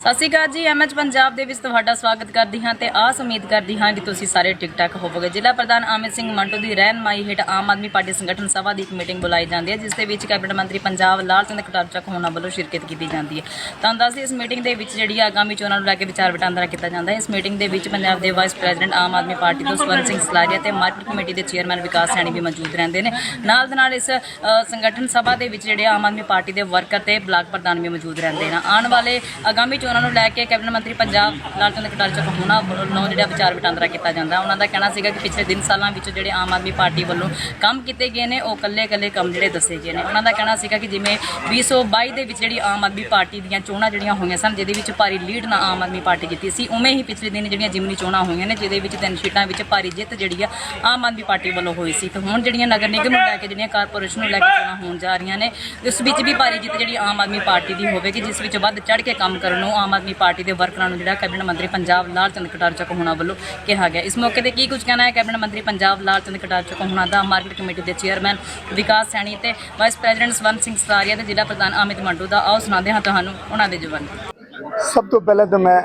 ਸਤਿ ਸ਼੍ਰੀ ਅਕਾਲ ਜੀ ਐਮਐਚ ਪੰਜਾਬ ਦੇ ਵਿੱਚ ਤੁਹਾਡਾ ਸਵਾਗਤ ਕਰਦੀ ਹਾਂ ਤੇ ਆਸ ਉਮੀਦ ਕਰਦੀ ਹਾਂ ਕਿ ਤੁਸੀਂ ਸਾਰੇ ਠੀਕ ਠਾਕ ਹੋਵੋਗੇ। ਜ਼ਿਲ੍ਹਾ ਪ੍ਰਧਾਨ ਅਮਿਤ ਸਿੰਘ ਮੰਟੂ ਦੀ ਰਹਿਨਮਾਈ ਹੇਠ ਆਮ ਆਦਮੀ ਪਾਰਟੀ ਸੰਗਠਨ ਸਭਾ ਦੀ ਇੱਕ ਮੀਟਿੰਗ ਬੁਲਾਈ ਜਾਂਦੀ ਹੈ, ਜਿਸ ਦੇ ਵਿੱਚ ਕੈਬਨਿਟ ਮੰਤਰੀ ਪੰਜਾਬ ਲਾਲ ਚੰਦ ਕਟਾਰ ਹੋਣਾ ਵੱਲੋਂ ਸ਼ਿਰਕਤ ਕੀਤੀ ਜਾਂਦੀ ਹੈ। ਤੁਹਾਨੂੰ ਦੱਸਦੀ ਇਸ ਮੀਟਿੰਗ ਦੇ ਵਿੱਚ ਜਿਹੜੀ ਆਗਾਮੀ ਚੋਣਾਂ ਨੂੰ ਲੈ ਕੇ ਵਿਚਾਰ ਵਟਾਂਦਰਾ ਕੀਤਾ ਜਾਂਦਾ ਹੈ। ਇਸ ਮੀਟਿੰਗ ਦੇ ਵਿੱਚ ਪੰਜਾਬ ਦੇ vice president Aam Aadmi party ਤੋਂ ਸਵਰਨ ਸਿੰਘ ਸਲਾਰੀਆ ਤੇ ਮਾਰਕੀਟ ਕਮੇਟੀ ਦੇ ਚੇਅਰਮੈਨ ਵਿਕਾਸ ਸੈਣੀ ਵੀ ਮੌਜੂਦ ਰਹਿੰਦੇ ਨੇ। ਨਾਲ ਦੇ ਨਾਲ ਇਸ ਸੰਗਠਨ ਸਭਾ ਦੇ ਵਿੱਚ ਜਿਹੜੇ ਆਮ ਆਦਮੀ ਪਾਰਟੀ ਦੇ ਵਰਕਰ ਤੇ ਬਲਾਕ ਪ੍ਰਧਾਨ ਵੀ ਮੌਜੂਦ ਰਹਿੰਦੇ ਨੇ। ਆਉਣ ਵਾਲੇ ਆਗਾਮੀ ਉਹਨਾਂ ਨੂੰ ਲੈ ਕੇ ਕੈਬਨਿਟ ਮੰਤਰੀ ਪੰਜਾਬ ਲਾਲ ਚੰਦ ਕਟਾਰ ਚੱਕ ਹੋਣਾ ਵੱਲੋਂ ਜਿਹੜਾ ਵਿਚਾਰ ਵਟਾਂਦਰਾ ਕੀਤਾ ਜਾਂਦਾ। ਉਹਨਾਂ ਦਾ ਕਹਿਣਾ ਸੀਗਾ ਕਿ ਪਿਛਲੇ ਦਿਨ ਸਾਲਾਂ ਵਿੱਚ ਜਿਹੜੇ ਆਮ ਆਦਮੀ ਪਾਰਟੀ ਵੱਲੋਂ ਕੰਮ ਕੀਤੇ ਗਏ ਨੇ, ਉਹ ਕੱਲੇ-ਕੱਲੇ ਕੰਮ ਜਿਹੜੇ ਦੱਸੇ ਗਏ ਨੇ। ਉਹਨਾਂ ਦਾ ਕਹਿਣਾ ਸੀਗਾ ਕਿ ਜਿਵੇਂ 2022 ਦੇ ਵਿੱਚ ਜਿਹੜੀ ਆਮ ਆਦਮੀ ਪਾਰਟੀ ਦੀਆਂ ਚੋਣਾਂ ਜਿਹੜੀਆਂ ਹੋਈਆਂ ਸਨ, ਜਿਹਦੇ ਵਿੱਚ ਭਾਰੀ ਲੀਡ ਨਾਲ ਆਮ ਆਦਮੀ ਪਾਰਟੀ ਜਿੱਤੀ ਸੀ, ਉਵੇਂ ਹੀ ਪਿਛਲੇ ਦਿਨ ਜਿਹੜੀਆਂ ਜਿਮਨੀ ਚੋਣਾਂ ਹੋਈਆਂ ਨੇ, ਜਿਹਦੇ ਵਿੱਚ ਤਿੰਨ ਸੀਟਾਂ ਵਿੱਚ ਭਾਰੀ ਜਿੱਤ ਜਿਹੜੀ ਆ ਆਮ ਆਦਮੀ ਪਾਰਟੀ ਵੱਲੋਂ ਹੋਈ ਸੀ। ਤੇ ਹੁਣ ਜਿਹੜੀਆਂ ਨਗਰ ਨਿਗਮ ਨੂੰ ਲੈ ਕੇ ਜਿਹੜੀਆਂ ਕਾਰਪੋਰੇਸ਼ਨ ਨੂੰ ਲੈ ਕੇ ਚੋਣਾਂ ਹੋਣ ਜਾ ਰਹੀਆਂ ਨੇ ਇਸ ਵਿੱਚ ਵੀ ਭਾਰੀ ਜਿੱਤ ਜਿਹੜੀ ਆਮ ਆਦਮੀ ਪਾਰਟੀ ਦੀ ਹੋਵੇਗੀ, ਜਿਸ ਵਿੱਚ ਵੱਧ ਚੜ ਕੇ ਕੰਮ ਕਰਨ ਨੂੰ ਆਮ ਆਦਮੀ ਪਾਰਟੀ ਦੇ ਵਰਕਰਾਂ ਨੂੰ ਜਿਹੜਾ ਕੈਬਨਿਟ ਮੰਤਰੀ ਪੰਜਾਬ ਲਾਲ ਚੰਦ ਕਟਾਰ ਚੱਕ ਵੱਲੋਂ ਕਿਹਾ ਗਿਆ। ਇਸ ਮੌਕੇ ਤੇ ਕੀ ਕੁਝ ਕਹਿਣਾ ਹੈ? ਕੈਬਨਿਟ ਮੰਤਰੀ ਪੰਜਾਬ ਲਾਲ ਚੰਦ ਕਟਾਰ ਚੱਕ ਦਾ ਮਾਰਕੀਟ ਕਮੇਟੀ ਦੇ ਚੇਅਰਮੈਨ ਵਿਕਾਸ ਸੈਣੀ ਤੇ ਵਾਈਸ ਪ੍ਰੈਜ਼ੀਡੈਂਟ ਸਵਰਨ ਸਿੰਘ ਸਲਾਰੀਆ ਤੇ ਜ਼ਿਲ੍ਹਾ ਪ੍ਰਧਾਨ ਅਮਿਤ ਮੰਡੂ ਦਾ ਆਓ ਸੁਣਾਉਂਦੇ ਹਾਂ ਤੁਹਾਨੂੰ ਉਹਨਾਂ ਦੇ ਜਵਾਨ ਸਭ ਤੋਂ ਪਹਿਲਾਂ ਤਾਂ ਮੈਂ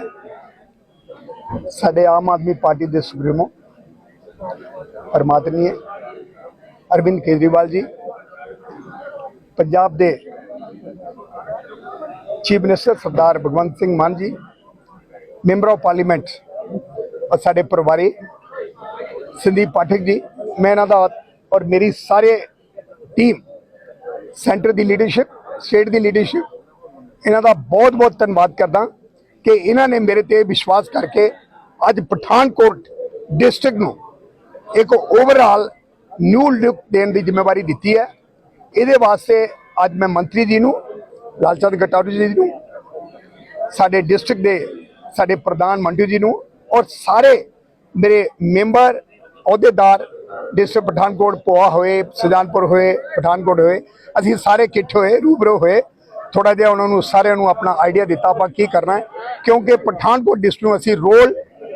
ਸਾਡੇ ਆਮ ਆਦਮੀ ਪਾਰਟੀ ਦੇ ਸੁਪਰੀਮੋ ਪਰਮਾਤਮੀ ਅਰਵਿੰਦ ਕੇਜਰੀਵਾਲ ਜੀ, ਪੰਜਾਬ ਦੇ chief minister Sardar Bhagwant Singh Mann ji, member of parliament, ਔਰ ਸਾਡੇ ਪਰਿਵਾਰੀ, ਸੰਦੀਪ ਪਾਠਕ ਜੀ, ਮੈਂ ਇਹਨਾਂ ਦਾ ਔਰ ਮੇਰੀ ਸਾਰੇ ਟੀਮ ਸੈਂਟਰ ਦੀ ਲੀਡਰਸ਼ਿਪ ਸਟੇਟ ਦੀ ਲੀਡਰਸ਼ਿਪ ਇਹਨਾਂ ਦਾ ਬਹੁਤ ਬਹੁਤ ਧੰਨਵਾਦ ਕਰਦਾ ਕਿ ਇਹਨਾਂ ਨੇ ਮੇਰੇ ਤੇ ਵਿਸ਼ਵਾਸ ਕਰਕੇ ਅੱਜ ਪਠਾਨਕੋਟ ਡਿਸਟ੍ਰਿਕਟ ਨੂੰ ਇੱਕ ਓਵਰਆਲ ਨਿਊ ਲੁੱਕ ਦੇਣ ਦੀ ਜ਼ਿੰਮੇਵਾਰੀ ਦਿੱਤੀ ਹੈ। ਇਹਦੇ ਵਾਸਤੇ ਅੱਜ ਮੈਂ ਮੰਤਰੀ ਜੀ ਨੂੰ ਲਾਲਚੰਦ ਗਟਾਰੂ ਜੀ ਨੂੰ, ਸਾਡੇ ਡਿਸਟ੍ਰਿਕਟ ਦੇ ਸਾਡੇ ਪ੍ਰਧਾਨ ਮੰਟੂ ਜੀ ਨੂੰ ਔਰ ਸਾਰੇ ਮੇਰੇ ਮੈਂਬਰ ਅਹੁਦੇਦਾਰ ਡਿਸਟ੍ਰਿਕਟ ਪਠਾਨਕੋਟ ਪੋਆ ਹੋਏ, ਸੁਜਾਨਪੁਰ ਹੋਏ, ਪਠਾਨਕੋਟ ਹੋਏ, ਅਸੀਂ ਸਾਰੇ ਇਕੱਠੇ ਹੋਏ, ਰੂਬਰੂ ਹੋਏ। ਥੋੜਾ ਜਿਹਾ ਉਹਨਾਂ ਨੂੰ ਸਾਰਿਆਂ ਨੂੰ ਆਪਣਾ ਆਈਡੀਆ ਦਿੱਤਾ, ਆਪਾਂ ਕੀ ਕਰਨਾ ਹੈ? ਕਿਉਂਕਿ ਪਠਾਨਕੋਟ ਡਿਸਟ੍ਰਿਕਟ ਨੂੰ ਅਸੀਂ ਰੋਲ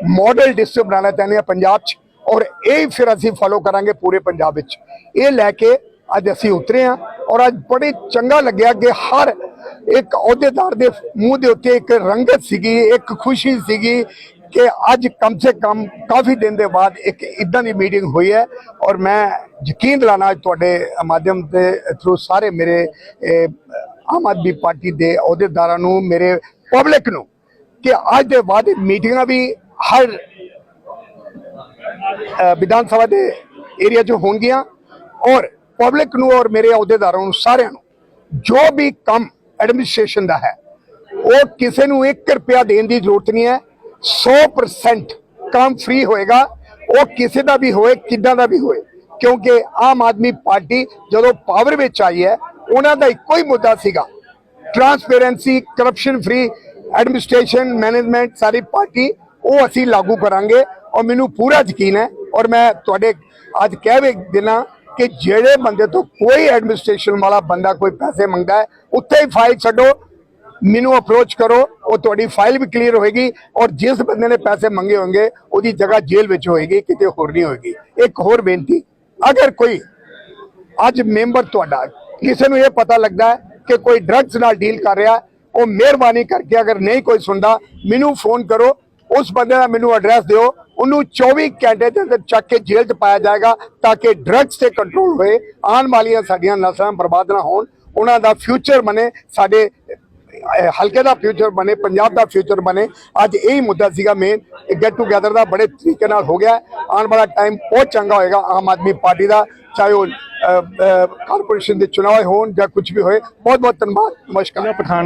ਮਾਡਲ ਡਿਸਟ੍ਰਿਕਟ ਬਣਾਉਣਾ ਚਾਹੁੰਦੇ ਹਾਂ ਪੰਜਾਬ 'ਚ। ਔਰ ਇਹ ਫਿਰ ਅਸੀਂ ਫਾਲੋ ਕਰਾਂਗੇ ਪੂਰੇ ਪੰਜਾਬ ਵਿੱਚ। ਇਹ ਲੈ ਕੇ ਅੱਜ ਅਸੀਂ ਉਤਰੇ ਹਾਂ ਔਰ ਅੱਜ ਬੜੇ ਚੰਗਾ ਲੱਗਿਆ ਕਿ ਹਰ ਇੱਕ ਅਹੁਦੇਦਾਰ ਦੇ ਮੂੰਹ ਦੇ ਉੱਤੇ ਇੱਕ ਰੰਗਤ ਸੀਗੀ, ਇੱਕ ਖੁਸ਼ੀ ਸੀਗੀ ਕਿ ਅੱਜ ਕਮ ਸੇ ਕਮ ਕਾਫੀ ਦਿਨ ਦੇ ਬਾਅਦ ਇੱਕ ਇਦਾਂ ਦੀ ਮੀਟਿੰਗ ਹੋਈ ਹੈ ਔਰ ਮੈਂ ਯਕੀਨ ਦਿਲਾਣਾ ਅੱਜ ਤੁਹਾਡੇ ਮਾਧਿਅਮ ਦੇ ਥਰੂ ਸਾਰੇ ਮੇਰੇ ਆਮ ਆਦਮੀ ਪਾਰਟੀ ਦੇ ਅਹੁਦੇਦਾਰਾਂ ਨੂੰ, ਮੇਰੇ ਪਬਲਿਕ ਨੂੰ ਕਿ ਅੱਜ ਦੇ ਬਾਅਦ ਮੀਟਿੰਗਾਂ ਵੀ ਹਰ ਵਿਧਾਨ ਸਭਾ ਦੇ ਏਰੀਆ 'ਚ ਹੋਣਗੀਆਂ ਔਰ ਪਬਲਿਕ ਨੂੰ ਔਰ ਮੇਰੇ ਅਹੁਦੇਦਾਰਾਂ ਨੂੰ ਸਾਰਿਆਂ ਨੂੰ ਜੋ ਵੀ ਕੰਮ ਐਡਮਿਨਿਸਟ੍ਰੇਸ਼ਨ ਦਾ ਹੈ। ਉਹ ਕਿਸੇ ਨੂੰ 1 ਰੁਪਿਆ ਦੇਣ ਦੀ ਜ਼ਰੂਰਤ ਨਹੀਂ ਹੈ। 100% ਕੰਮ ਫ੍ਰੀ ਹੋਏਗਾ। ਉਹ ਕਿਸੇ ਦਾ ਵੀ ਹੋਏ, ਕਿੱਦਾਂ ਦਾ ਵੀ ਹੋਏ। ਕਿਉਂਕਿ ਆਮ ਆਦਮੀ ਪਾਰਟੀ ਜਦੋਂ ਪਾਵਰ ਵਿੱਚ ਆਈ ਹੈ, ਉਹਨਾਂ ਦਾ ਇੱਕੋ ਹੀ ਮੁੱਦਾ ਸੀਗਾ। Transparency corruption free administration management ਸਾਰੀ ਪਾਰਟੀ, ਉਹ ਅਸੀਂ ਲਾਗੂ ਕਰਾਂਗੇ। ਔਰ ਮੈਨੂੰ ਪੂਰਾ ਯਕੀਨ ਹੈ, ਔਰ ਮੈਂ ਤੁਹਾਡੇ ਅੱਜ ਕਹਿ ਵੀ ਦੇਣਾ ਕਿ ਜਿਹੜੇ ਬੰਦੇ ਤੋਂ ਕੋਈ ਐਡਮਿਨਿਸਟ੍ਰੇਸ਼ਨ ਵਾਲਾ ਬੰਦਾ ਕੋਈ ਪੈਸੇ ਮੰਗਦਾ ਹੈ, ਉੱਥੇ ਹੀ ਫਾਈਲ ਛੱਡੋ। ਮੈਨੂੰ ਅਪਰੋਚ ਕਰੋ, ਉਹ ਤੁਹਾਡੀ ਫਾਈਲ ਵੀ ਕਲੀਅਰ ਹੋਏਗੀ ਔਰ ਜਿਸ ਬੰਦੇ ਨੇ ਪੈਸੇ ਮੰਗੇ ਹੋਣਗੇ, ਉਹਦੀ ਜਗ੍ਹਾ ਜੇਲ੍ਹ ਵਿੱਚ ਹੋਏਗੀ, ਕਿਤੇ ਹੋਰ ਨਹੀਂ ਹੋਏਗੀ। ਇੱਕ ਹੋਰ ਬੇਨਤੀ, ਅਗਰ ਕੋਈ ਅੱਜ ਮੈਂਬਰ ਤੁਹਾਡਾ, ਕਿਸੇ ਨੂੰ ਇਹ ਪਤਾ ਲੱਗਦਾ ਹੈ ਕਿ ਕੋਈ ਡਰੱਗਸ ਨਾਲ ਡੀਲ ਕਰ ਰਿਹਾ, ਉਹ ਮਿਹਰਬਾਨੀ ਕਰਕੇ ਅਗਰ ਨਹੀਂ ਕੋਈ ਸੁਣਦਾ, ਮੈਨੂੰ ਫੋਨ ਕਰੋ ਉਸ ਬੰਦੇ ਦਾ ਮੈਨੂੰ ਐਡਰੈਸ ਦਿਓ। ਉਹਨੂੰ 24 ਘੰਟੇ ਦੇ ਅੰਦਰ ਚੱਕ ਕੇ ਜੇਲ੍ਹ 'ਚ ਪਾਇਆ ਜਾਏਗਾ ਤਾਂ ਕਿ ਡਰੱਗਸ ਤੇ ਕੰਟਰੋਲ ਹੋਏ, ਆਉਣ ਵਾਲੀਆਂ ਸਾਡੀਆਂ ਨਸਲਾਂ ਬਰਬਾਦ ਨਾ ਹੋਣ। ਉਹਨਾਂ ਦਾ ਫਿਊਚਰ ਬਣੇ, ਸਾਡੇ ਹਲਕੇ ਦਾ ਫਿਊਚਰ ਬਣੇ, ਪੰਜਾਬ ਦਾ ਫਿਊਚਰ ਬਣੇ। ਅੱਜ ਇਹ ਮੁੱਦਾ ਸੀਗਾ ਮੇਨ ਗੈਟ ਟੂਗੇਦਰ ਦਾ ਬੜੇ ਤਰੀਕੇ ਨਾਲ ਹੋ ਗਿਆ। ਆਉਣ ਵਾਲਾ ਟਾਈਮ ਬਹੁਤ ਚੰਗਾ ਹੋਏਗਾ ਆਮ ਆਦਮੀ ਪਾਰਟੀ ਦਾ, ਚਾਹੇ ਉਹ ਕਾਰਪੋਰੇਸ਼ਨ ਦੇ ਚੁਣਾਵ ਹੋਣ ਜਾਂ ਕੁਝ ਵੀ ਹੋਏ। ਬਹੁਤ ਬਹੁਤ ਧੰਨਵਾਦ। ਨਮਸਕਾਰ। ਪਠਾਨ